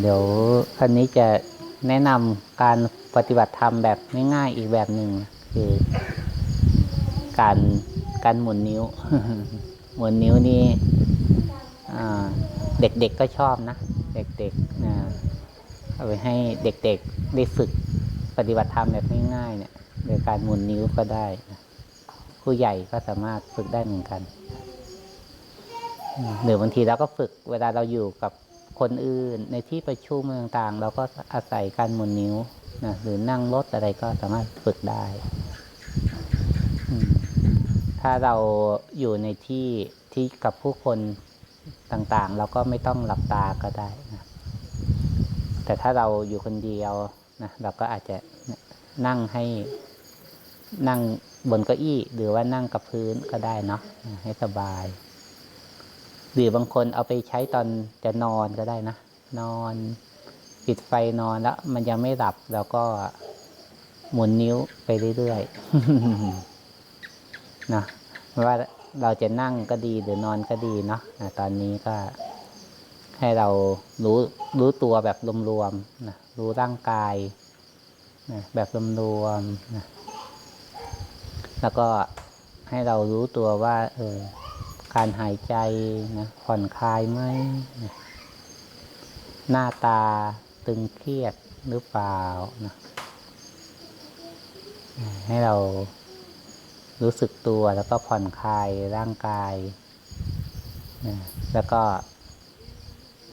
เดี๋ยวคันนี้จะแนะนำการปฏิบัติธรรมแบบง่ายๆอีกแบบหนึ่งคือการการหมุนนิ้ว หมุนนิ้วนี่เด็กๆก็ชอบนะ เด็กๆนะเอาไปให้เด็กๆได้ฝึกปฏิบัติธรรมแบบง่ายๆเนี่ยโดยการหมุนนิ้วก็ได้ ผู้ใหญ่ก็สามารถฝึกได้เหมือนกันหรือบางทีเราก็ฝึกเวลาเราอยู่กับ คนอื่นในที่ประชุมต่างๆ เราก็อาศัยการหมุนนิ้วนะหรือนั่งรถอะไรก็สามารถฝึกได้ ถ้าเราอยู่ในที่ที่กับผู้คนต่างๆ เราก็ไม่ต้องหลับตาก็ได้นะแต่ถ้าเราอยู่คนเดียวนะเราก็อาจจะนั่งให้นั่งบนเก้าอี้ หรือว่านั่งกับพื้นก็ได้เนาะให้สบาย หรือบางคนเอาไปใช้ตอนจะนอนก็ได้นะ นอนปิดไฟนอนแล้ว มันยังไม่หลับเราก็หมุนนิ้วไปเรื่อยๆนะไม่ว่าเราจะนั่งก็ดีหรือนอนก็ดีเนาะะตอนนี้ก็ให้เรารู้รู้ตัวแบบรวมๆนะรู้ร่างกายนะแบบรวมๆนะแล้วก็ให้เรารู้ตัวว่า เออ การหายใจนะผ่อนคลายไหมนะหน้าตาตึงเครียดหรือเปล่านะให้เรารู้สึกตัวแล้วก็ผ่อนคลายร่างกายนะแล้วก็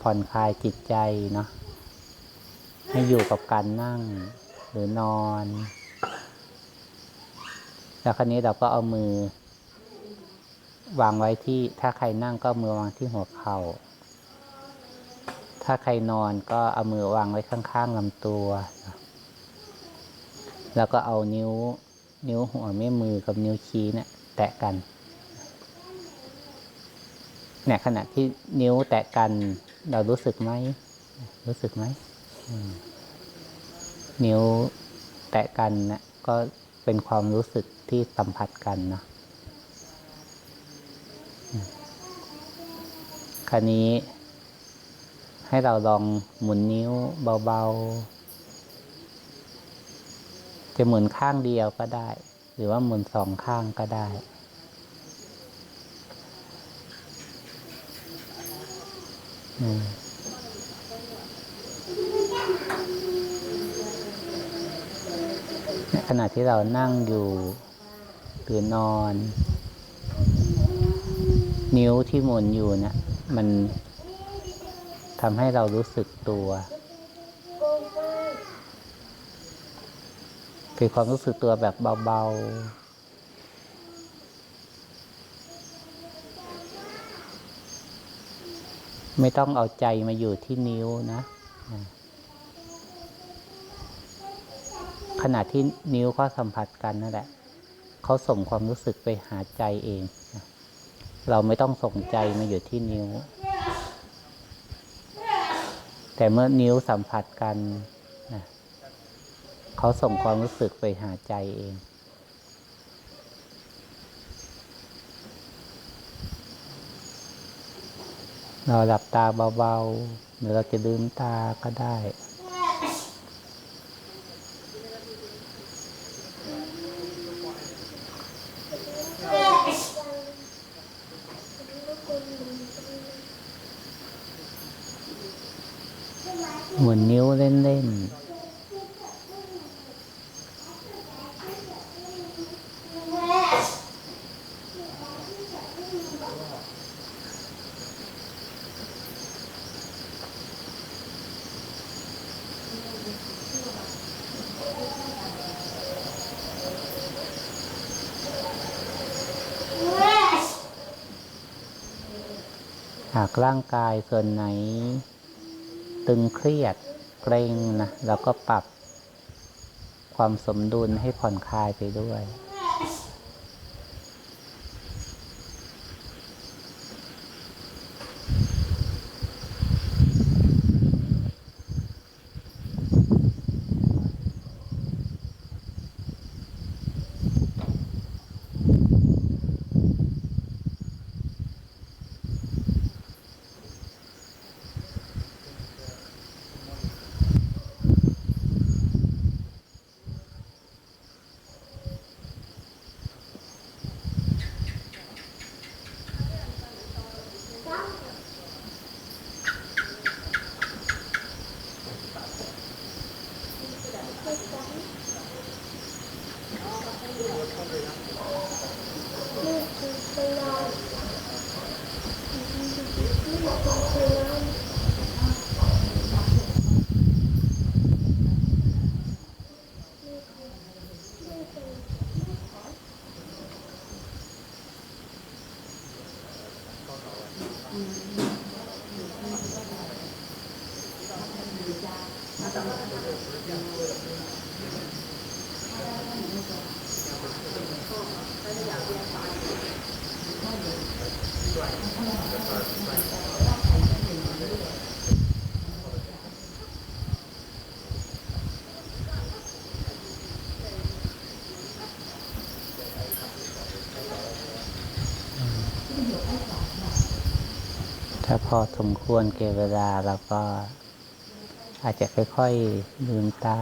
ผ่อนคลายจิตใจเนาะให้อยู่กับการนั่งหรือนอน แล้วคราวนี้เราก็เอามือ วางไว้ที่ถ้าใครนั่งก็มือวางที่หัวเขา่า ถ้าใครนอนก็เอามือวางไว้ข้างๆลำตัว แล้วก็เอานิ้ว นิ้วหัวแม่มือกับนิ้วชี้เนี่ยแตะกันเนี่ยขณะที่นิ้วแตะกัน เรารู้สึกไหมรู้สึกไหมอืมนิ้วแตะกันนะก็เป็นความรู้สึกที่สัมผัสกันเนาะ คราวนี้ ให้เราลองหมุนนิ้วเบาๆ จะหมุนข้างเดียวก็ได้ หรือว่าหมุนสองข้างก็ได้ อืมในขณะที่เรานั่งอยู่หรือนอน นิ้วที่หมุนอยู่เนะี่ย มันทำให้เรารู้สึกตัว คือความรู้สึกตัวแบบเบาๆ ไม่ต้องเอาใจมาอยู่ที่นิ้วนะ ขณะที่นิ้วเขาสัมผัสกันนั่นแหละ เขาส่งความรู้สึกไปหาใจเอง เราไม่ต้องส่งใจมาอยู่ที่นิ้ว แต่เมื่อนิ้วสัมผัสกันนะเขาส่งความรู้สึกไปหาใจเองเราหลับตาเบาๆหรือเราจะลืมตาก็ได้ หมุนนิ้วเล่นๆหากร่างกายส่วนไหน ตึงเครียดเกรงนะเราก็ปรับความสมดุลให้ผ่อนคลายไปด้วย ถ้าพอสมควรเก็บเวลาเราก็ อาจจะค่อยๆลืมตา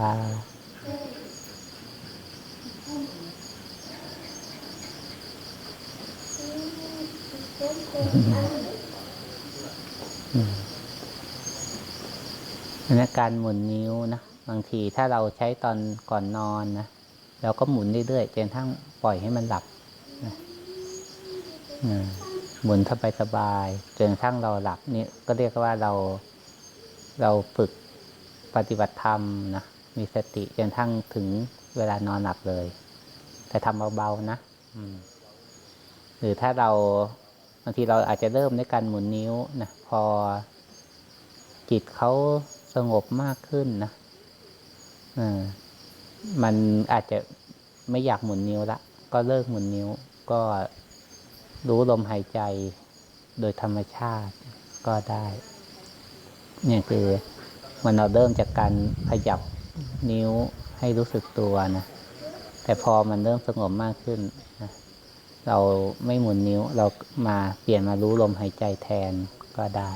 อันนี้การหมุนนิ้วนะ บางทีถ้าเราใช้ตอนก่อนนอนนะเราก็หมุนเรื่อยๆจนทั้งปล่อยให้มันหลับนะหมุนสบายๆจนกระทั่งเราหลับนี่ก็เรียกว่าเราเราฝึก ปฏิบัติธรรมนะมีสติจนทั่งถึงเวลานอนหลับเลย แต่ทำเบาๆนะอืมหรือถ้าเราบางทีเราอาจจะเริ่มด้วยการหมุนนิ้วนะพอจิตเขาสงบมากขึ้นนะอมันอาจจะไม่อยากหมุนนิ้วละ ก็เลิกหมุนนิ้ว ก็รู้ลมหายใจโดยธรรมชาติก็ได้ เนี่ยคือ มันเราเริ่มจากการขยับนิ้วให้รู้สึกตัวนะแต่พอมันเริ่มสงบมากขึ้นนะเราไม่หมุนนิ้วเรามาเปลี่ยนมารู้ลมหายใจแทนก็ได้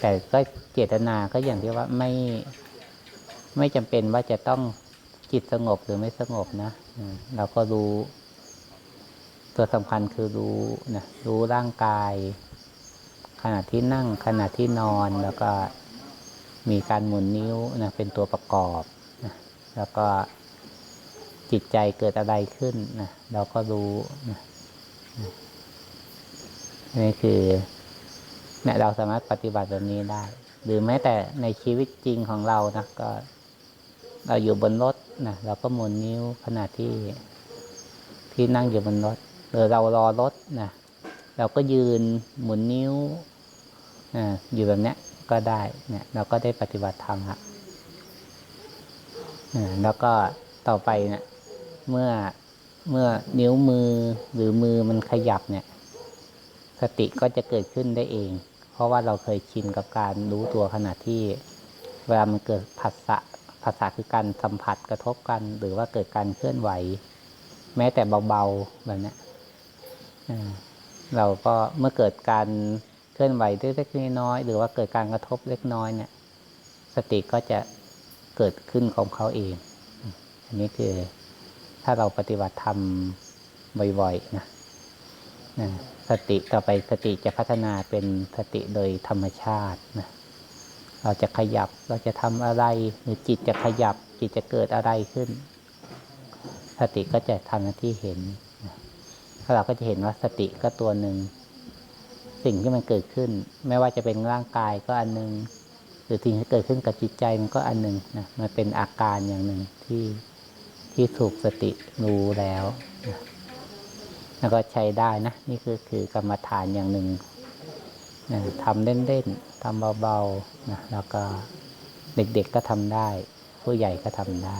แต่ก็เจตนาก็อย่างที่ว่าไม่ไม่จำเป็นว่าจะต้องจิตสงบหรือไม่สงบนะเราก็รู้ ตัวสำคัญคือรู้นะรู้ร่างกาย ณะที่นั่งขณะที่นอนแล้วก็มีการหมุนนิ้วนะเป็นตัวประกอบนะแล้วก็จิตใจเกิดอะไรขึ้นนะเราก็รู้นะนี่คือเนี่ยเราสามารถปฏิบัติแบบนี้ได้ หรือแม้แต่ในชีวิตจริงของเรานะก็ เราอยู่บนรถนะเราก็หมุนนิ้วขณะที่ที่นั่งอยู่บนรถหรือเรารอรถนะเราก็ยืนหมุนนิ้ว อยู่แบบเนี้ยก็ได้เนี่ยเราก็ได้ปฏิบัติธรรมละอ่าแล้วก็ต่อไปเนี่ยเมื่อเมื่อนิ้วมือหรือมือมันขยับเนี่ย สติก็จะเกิดขึ้นได้เอง เพราะว่าเราเคยชินกับการรู้ตัวขณะที่ เวลามันเกิดผัสสะผัสสะคือการสัมผัสกระทบกัน หรือว่าเกิดการเคลื่อนไหว แม้แต่เบาๆแบบนี้เราก็เมื่อเกิดการ เคลื่อนไหวเล็กๆน้อยหรือว่าเกิดการกระทบเล็กน้อยเนี่ย สติก็จะเกิดขึ้นของเขาเอง อันนี้คือถ้าเราปฏิบัติธรรมบ่อยๆนะนะสติต่อไปสติจะพัฒนาเป็นสติโดยธรรมชาตินะเราจะขยับเราจะทำอะไรหรือจิตจะขยับจิตจะเกิดอะไรขึ้น สติก็จะทำหน้าที่เห็น ถ้าเราก็จะเห็นว่าสติก็ตัวหนึ่ง สิ่งที่มันเกิดขึ้น ไม่ว่าจะเป็นร่างกายก็อันหนึ่งหรือสิ่งที่เกิดขึ้นกับจิตใจมันก็อันหนึ่งนะมันเป็นอาการอย่างหนึ่งที่ที่ถูกสติรู้แล้วนะแล้วก็ใช้ได้นะ นี่คือคือกรรมฐานอย่างหนึ่งนะทำเล่นๆทำเบาๆนะแล้วก็เด็กๆก็ทำได้ ผู้ใหญ่ก็ทำได้